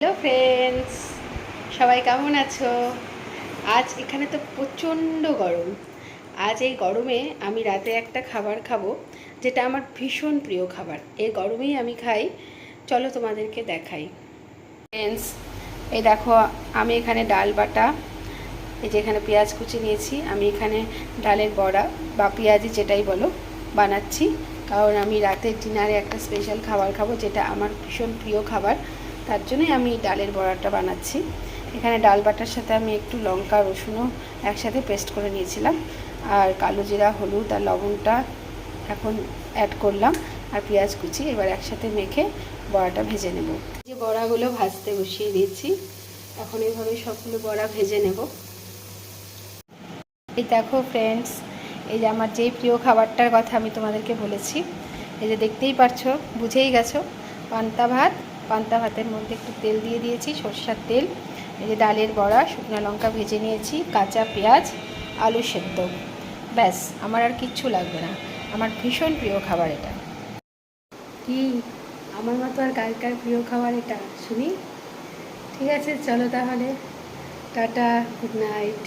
Hello friends সবাই কেমন আছো? আজ এখানে তো প্রচণ্ড গরম। আজ এই গরমে আমি রাতে একটা খাবার খাব, যেটা আমার ভীষণ প্রিয় খাবার। এই গরমেই আমি খাই। চলো তোমাদেরকে দেখাই। ফ্রেন্ডস এই দেখো, আমি এখানে ডাল বাটা, এই যে এখানে পেঁয়াজ কুচি নিয়েছি। আমি এখানে ডালের বড়া বা পেঁয়াজি যেটাই বলো বানাচ্ছি। কারণ আমি রাতের ডিনারে একটা স্পেশাল খাবার খাব, যেটা আমার ভীষণ প্রিয় খাবার। তার জন্যই আমি ডালের বড়াটা বানাচ্ছি। এখানে ডাল বাটার সাথে আমি একটু লঙ্কা, রসুনও একসাথে পেস্ট করে নিয়েছিলাম। আর কালো জিরা, হলুদ আর লবণটা এখন অ্যাড করলাম আর পেঁয়াজ কুচি এবার একসাথে মেখে বড়াটা ভেজে নেব। যে বড়াগুলো ভাজতে বসিয়ে দিয়েছি, এখন এইভাবে সবগুলো বড়া ভেজে নেব। এই দেখো ফ্রেন্ডস এই যে আমার যেই প্রিয় খাবারটার কথা আমি তোমাদেরকে বলেছি, এই যে দেখতেই পারছ, বুঝেই গেছো, পান্তা ভাত পান্তা ভাতের মধ্যে একটু তেল দিয়ে দিয়েছি, সর্ষার তেল, এই যে ডালের বড়া, শুকনো লঙ্কা ভেজে নিয়েছি, কাঁচা পেঁয়াজ, আলু সেদ্ধ। ব্যাস, আমার আর কিচ্ছু লাগবে না। আমার ভীষণ প্রিয় খাবার এটা। কি? আমার মতো আর কার প্রিয় খাবার এটা, শুনি? ঠিক আছে, চলো তাহলে। Tata, good night.